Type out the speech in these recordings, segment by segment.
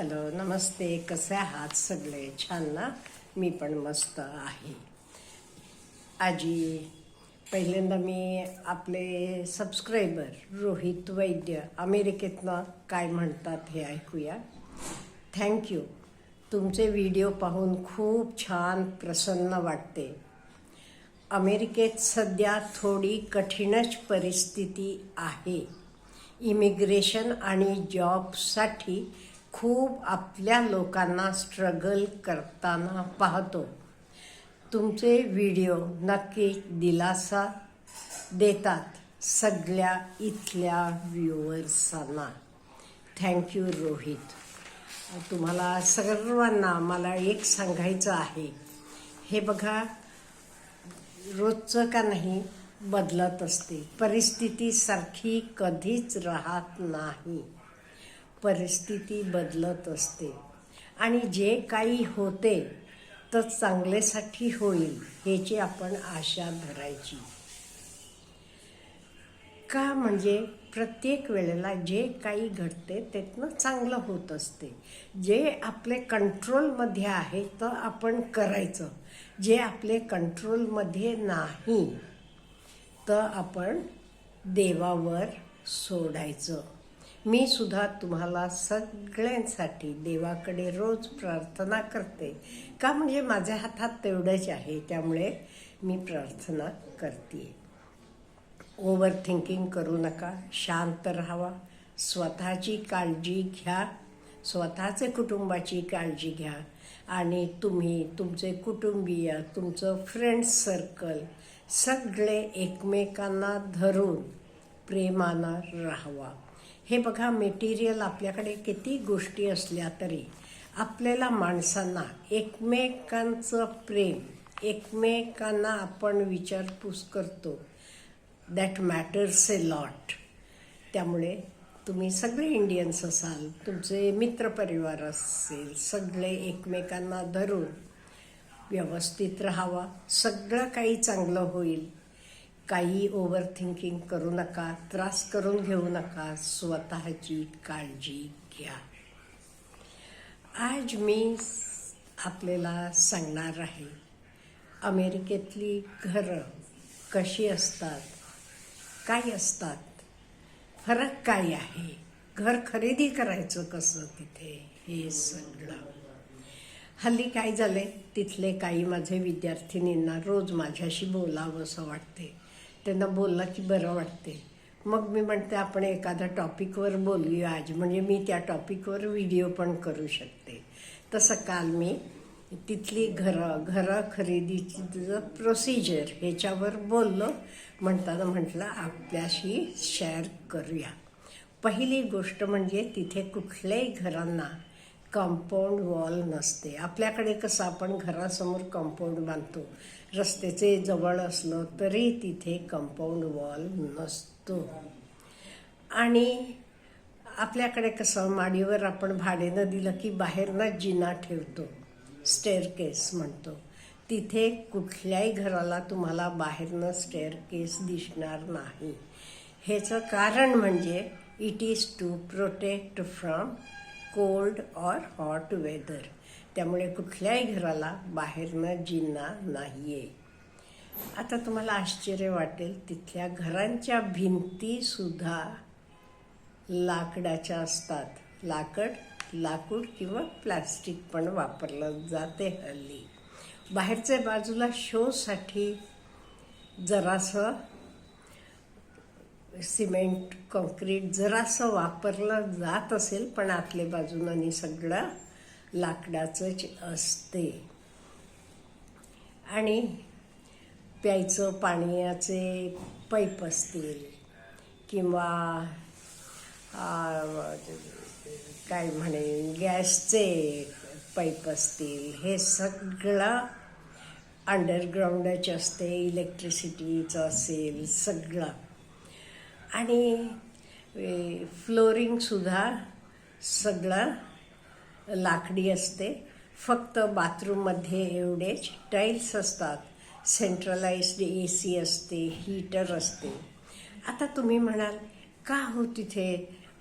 Hello नमस्ते कसे आहात सगळे? छान ना? मी पण मस्त आहे. आजी पहिल्यांदा मी आपले सबस्क्रायबर रोहित वैद्य अमेरिकेतनं काय म्हणतात हे ऐकूया. थँक्यू तुमचे व्हिडिओ पाहून खूप छान प्रसन्न वाटते. अमेरिकेत सध्या थोडी कठीणच परिस्थिती आहे. इमिग्रेशन आणि जॉबसाठी खूप आपल्या लोकांना स्ट्रगल करताना पाहतो. तुमचे व्हिडिओ नक्की दिलासा देतात सगळ्या इथल्या व्ह्युअर्सांना थँक्यू रोहित तुम्हाला सर्वांना मला एक सांगायचं आहे. हे बघा रोजचं का नाही बदलत असते. परिस्थिती सारखी कधीच राहत नाही. परिस्थिती बदलत असते. आणि जे काही होते तर चांगल्यासाठी होईल ह्याची आपण आशा धरायची. का म्हणजे प्रत्येक वेळेला जे काही घडते त्यातनं चांगलं होत असते. जे आपले कंट्रोलमध्ये आहे तर आपण करायचं. जे आपले कंट्रोलमध्ये नाही तर आपण देवावर सोडायचं. मी सुद्धा तुम्हाला सगळ्यांसाठी देवाकडे रोज प्रार्थना करते. का म्हणजे माझ्या हातात तेवढंच आहे त्यामुळे मी प्रार्थना करते ओव्हर थिंकिंग करू नका शांत राहावा. स्वतःची काळजी घ्या. स्वतःचे कुटुंबाची काळजी घ्या. आणि तुम्ही तुमचे कुटुंबीय तुमचं फ्रेंड सर्कल सगळे एकमेकांना धरून प्रेमानं राहावा. हे बघा मेटेरियल आपल्याकडे किती गोष्टी असल्या तरी आपल्याला माणसांना एकमेकांचं प्रेम एकमेकांना आपण विचारपूस करतो. दॅट मॅटर्स ए लॉट त्यामुळे तुम्ही सगळे इंडियन्स असाल तुमचे मित्रपरिवार असेल सगळे एकमेकांना धरून व्यवस्थित राहावा. सगळं काही चांगलं होईल. काही ओव्हर थिंकिंग करू नका त्रास करून घेऊ नका स्वतःची काळजी घ्या. आज मी आपल्याला सांगणार आहे अमेरिकेतली घरं कशी असतात काय असतात फरक काय आहे घर खरेदी करायचं कसं तिथे हे सगळं. हल्ली काय झाले तिथले काही माझे विद्यार्थिनींना रोज माझ्याशी बोलावं असं वाटते त्यांना बोलण्याची बरं वाटते. मग मी म्हणते आपण एखाद्या टॉपिकवर बोलूया आज. म्हणजे मी त्या टॉपिकवर व्हिडिओ पण करू शकते. तसं काल मी तिथली घरं घरं खरेदीची प्रोसिजर ह्याच्यावर बोललो. म्हणताना म्हटलं आपल्याशी शेअर करूया. पहिली गोष्ट म्हणजे तिथे कुठल्याही घरांना कंपाऊंड वॉल नसते. आपल्याकडे कसं आपण घरासमोर कंपाऊंड बांधतो रस्त्याचे जवळ असलं तरी तिथे कंपाऊंड वॉल नसतो. आणि आपल्याकडे कसं माडीवर आपण भाडेनं दिलं की बाहेरनं जिना ठेवतो स्टेअरकेस म्हणतो. तिथे कुठल्याही घराला तुम्हाला बाहेरनं स्टेअरकेस दिसणार नाही. ह्याचं कारण म्हणजे it is to protect from cold or hot weather. त्यामुळे कुठल्याही घराला बाहेरनं जिन्ना नाही आहे आता तुम्हाला आश्चर्य वाटेल तिथल्या घरांच्या भिंतीसुद्धा लाकडाच्या असतात. लाकड लाकूड किंवा प्लास्टिक पण वापरलं जाते हल्ली. बाहेरच्या बाजूला शोसाठी जरासं सिमेंट कॉन्क्रीट जरासं वापरलं जात असेल पण आतल्या बाजूनं सगळं लाकडाचंच असते. आणि प्यायचं पाण्याचे पाईप असतील किंवा काय म्हणे गॅसचे पाईप असतील हे सगळं अंडरग्राऊंडच असते इलेक्ट्रिसिटीचं असेल सगळं. आणि फ्लोरिंगसुद्धा सगळं लाकडी असते. फक्त बाथरूममध्ये एवढेच टाईल्स असतात. सेंट्रलाइज्ड ए सी असते हीटर असते. आता तुम्ही म्हणाल का हो तिथे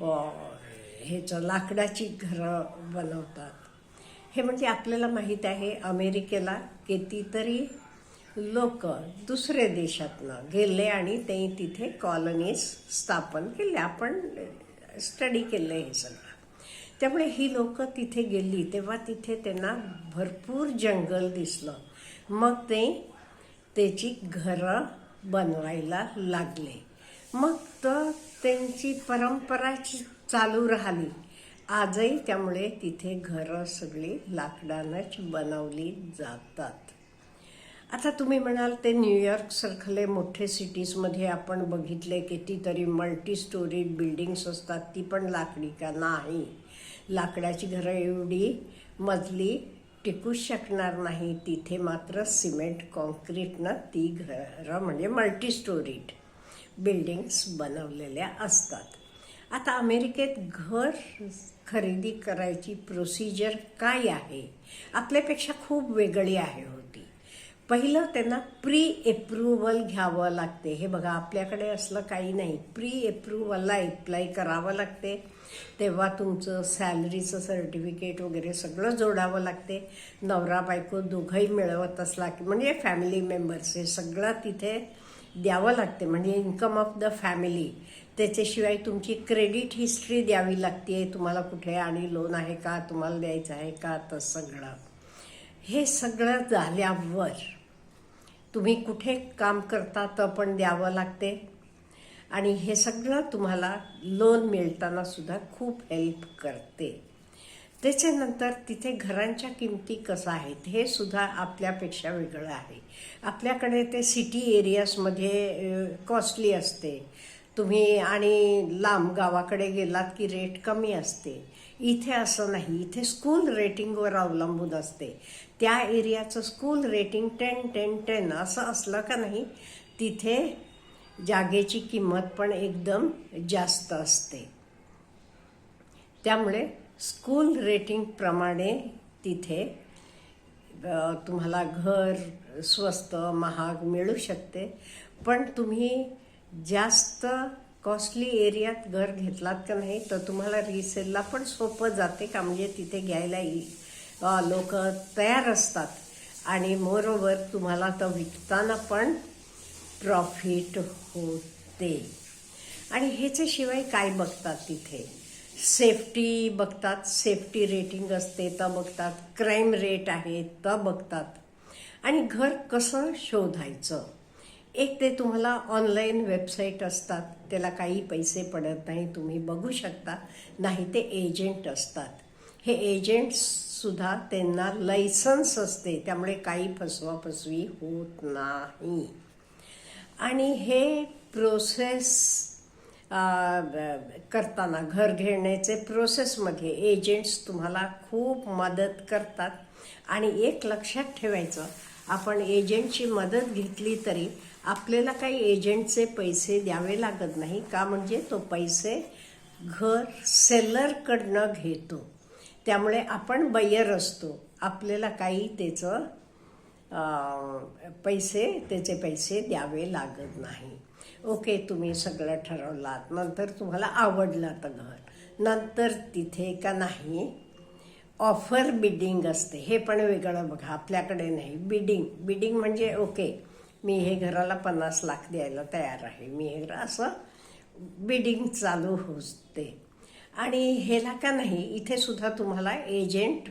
ह्याचं लाकडाची घरं बनवतात? हे म्हणजे आपल्याला माहीत आहे अमेरिकेला कितीतरी लोक दुसऱ्या देशातनं गेले आणि ते तिथे कॉलनीज स्थापन केले. आपण स्टडी केलं हे सगळं. त्यामुळे ही लोक तिथे गेली तेव्हा तिथे त्यांना भरपूर जंगल दिसलं. मग ते त्याची घरं बनवायला लागले. मग तर त्यांची परंपरा चालू राहिली. आजही त्यामुळे तिथे घरं सगळी लाकडानंच बनवली जातात. आता तुम्ही म्हणाल ते न्यूयॉर्क सारखले मोठे सिटीजमध्ये आपण बघितले कितीतरी मल्टी स्टोरीड बिल्डिंग्स असतात ती पण लाकडी का नाही? लाकडाची घरं एवढी मजली टिकूच शकणार नाही. तिथे मात्र सिमेंट कॉन्क्रीटनं ती घरं म्हणजे मल्टी स्टोरीड बिल्डिंग्स बनवलेल्या असतात. आता अमेरिकेत घर खरेदी करायची प्रोसिजर काय आहे? आपल्यापेक्षा खूप वेगळी आहे होती पहिलं त्यांना प्री एप्रुव्हल घ्यावं लागते. हे बघा आपल्याकडे असलं काही नाही. प्री एप्रुव्हलला अप्लाय करावं लागते. तेव्हा तुमचं सॅलरीचं सर्टिफिकेट वगैरे सगळं जोडावं लागते. नवरा बायको दोघंही मिळवत असला की म्हणजे फॅमिली मेंबर्स हे सगळं तिथे द्यावं लागते. म्हणजे इन्कम ऑफ द फॅमिली त्याच्याशिवाय तुमची क्रेडिट हिस्ट्री द्यावी लागते तुम्हाला कुठे आणि लोन आहे का? तुम्हाला द्यायचं आहे का? तर सगळं. हे सगळं झाल्यावर तुम्ही कुठे काम करता तर पण द्यावं लागते. आणि हे सगळं तुम्हाला लोन मिळताना सुद्धा खूप हेल्प करते. त्याच्यानंतर तिथे घरांच्या किमती कसं आहेत हे सुद्धा आपल्यापेक्षा वेगळं आहे. आपल्याकडे ते सिटी एरियाजमध्ये कॉस्टली असते. तुम्ही आणि लांब गावाकडे गेलात की रेट कमी असते. इथे असं नाही. इथे स्कूल रेटिंगवर अवलंबून असते. त्या एरियाचं school rating ten ten ten असं असलं का नाही तिथे जागेची किंमत पण एकदम जास्त असते. त्यामुळे स्कूल रेटिंगप्रमाणे तिथे तुम्हाला घर स्वस्त महाग मिळू शकते. पण तुम्ही जास्त कॉस्टली एरियात घर घेतलात का नाही तर तुम्हाला रिसेलला पण सोपं जाते का? म्हणजे तिथे घ्यायला लोक तयार असतात. आणि मोरोवर तुम्हाला तर विकताना पण प्रॉफिट होते. आणि ह्याच्याशिवाय काय बघतात तिथे? सेफ्टी बघतात सेफ्टी रेटिंग असते तर बघतात. क्राईम रेट आहे तर बघतात. आणि घर कसं शोधायचं? एक ते तुम्हाला ऑनलाईन वेबसाईट असतात. त्याला काही पैसे पडत नाही. तुम्ही बघू शकता. नाही ते एजंट असतात. हे एजंट्ससुद्धा त्यांना लायसन्स असते. त्यामुळे काही फसवाफसवी होत नाही. आणि हे प्रोसेस करताना घर घेण्याचे प्रोसेसमध्ये एजंट्स तुम्हाला खूप मदत करतात. आणि एक लक्षात ठेवायचं आपण एजंटची मदत घेतली तरी आपल्याला काही एजंटचे पैसे द्यावे लागत नाही. का म्हणजे तो पैसे घर सेलरकडनं घेतो. त्यामुळे आपण बयर असतो. आपल्याला काही त्याचं पैसे त्याचे पैसे द्यावे लागत नाही. ओके तुम्ही सगळं ठरवलात. नंतर तुम्हाला आवडलं तर घर. नंतर तिथे का नाही ऑफर बिडिंग असते. हे पण वेगळं बघा. आपल्याकडे नाही. बिडिंग बिडिंग म्हणजे ओके मी हे घराला पन्नास लाख द्यायला तयार आहे. मी हे असं बिडिंग चालू होते. आणि ह्याला का नाही इथे सुद्धा तुम्हाला एजंट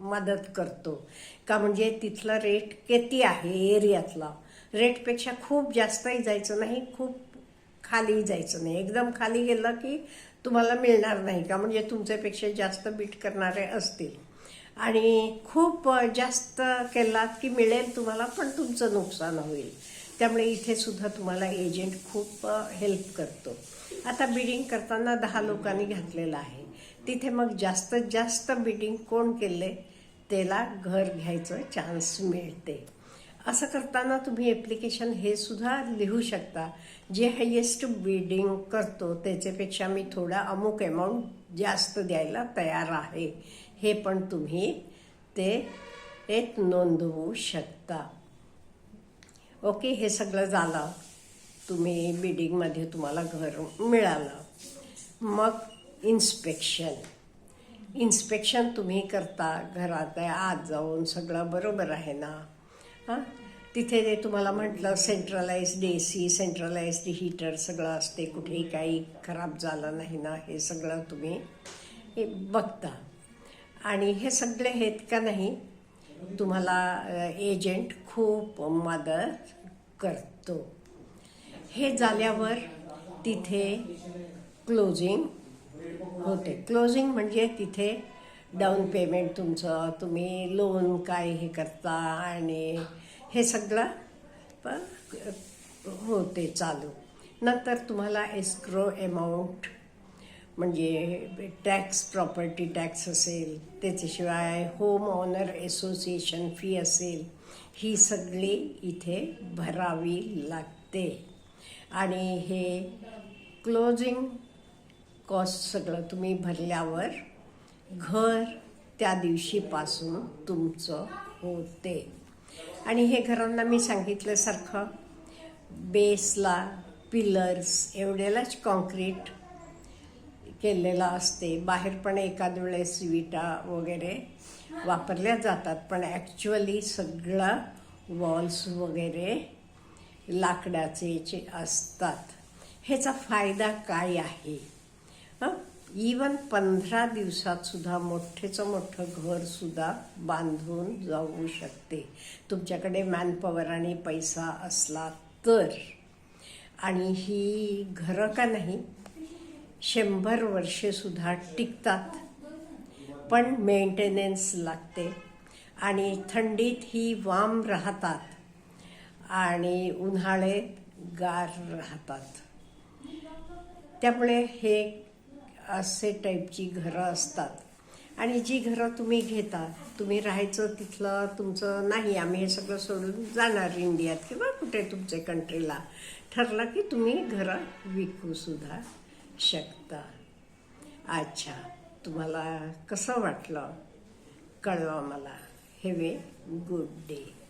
मदत करतो. का म्हणजे तिथला रेट किती आहे एरियातला? रेटपेक्षा खूप जास्तही जायचं नाही खूप खाली जायचं नाही. एकदम खाली गेलं की तुम्हाला मिळणार नाही. का म्हणजे तुमच्यापेक्षा जास्त बीट करणारे असतील. आणि खूप जास्त केलात की मिळेल तुम्हाला पण तुमचं नुकसान होईल. त्यामुळे इथे सुद्धा तुम्हाला एजंट खूप हेल्प करतो. आता बिडिंग करताना दहा लोकांनी घातलेलं आहे. तिथे मग जास्तीत जास्त बिडिंग कोण केले त्याला घर घ्यायचं चान्स मिळते. असं करताना तुम्ही ॲप्लिकेशन हे सुद्धा लिहू शकता. जे हायेस्ट बिडिंग करतो त्याच्यापेक्षा मी थोडा अमुक अमाऊंट जास्त द्यायला तयार आहे. हे पण तुम्ही ते एक नोंदवू शकता. ओके हे सगळं झालं. तुम्ही बिडिंगमध्ये तुम्हाला घर मिळालं. मग इन्स्पेक्शन. इन्स्पेक्शन तुम्ही करता घरात आत जाऊन सगळं बरोबर आहे ना? हां? तिथे ते तुम्हाला म्हटलं centralised A C centralised heater सगळं असते कुठेही काही खराब झालं नाही ना हे सगळं तुम्ही हे बघता. आणि हे सगळे आहेत का नाही तुम्हाला एजंट खूप मदत करतो. हे झाल्यावर तिथे क्लोजिंग होते. क्लोजिंग म्हणजे तिथे डाऊन पेमेंट तुमचं तुम्ही लोन काय हे करता आणि हे सगळं प- होते चालू. नंतर तुम्हाला एस्क्रो अमाऊंट म्हणजे टॅक्स प्रॉपर्टी टॅक्स असेल त्याच्याशिवाय होम ऑनर असोसिएशन फी असेल ही सगळी इथे भरावी लागते. आणि हे क्लोजिंग कॉस्ट सगळं तुम्ही भरल्यावर घर त्या दिवशीपासून तुमचं होते. आणि हे घरांना मी सांगितल्यासारखं बेसला पिलर्स एवढ्यालाच कॉन्क्रीट केलेला असते. बाहेर पण एखाद वेळेस विटा वगैरे वापरल्या जातात. पण ॲक्च्युअली सगळं वॉल्स वगैरे लाकडाचे जे असतात. ह्याचा फायदा काय आहे? इवन पंधरा दिवसात सुद्धा मोठेचं मोठं घरसुद्धा बांधून जाऊ शकते. तुमच्याकडे मॅनपॉवर आणि पैसा असला तर. आणि ही घरं का नाही? शंभर वर्षेसुद्धा टिकतात. पण मेंटेनन्स लागते आणि थंडीत ही वाम राहतात आणि उन्हाळे गार राहतात. त्यामुळे हे असे टाईपची घरं असतात. आणि जी घरं तुम्ही घेता तुम्ही राहायचं तिथलं तुमचं नाही आम्ही हे सगळं सोडून जाणार इंडियात किंवा कुठे तुमच्या कंट्रीला ठरलं की तुम्ही घरं विकूसुद्धा शकता. अच्छा तुम्हाला कसं वाटलं? कळवा मला. हेवे गुड डे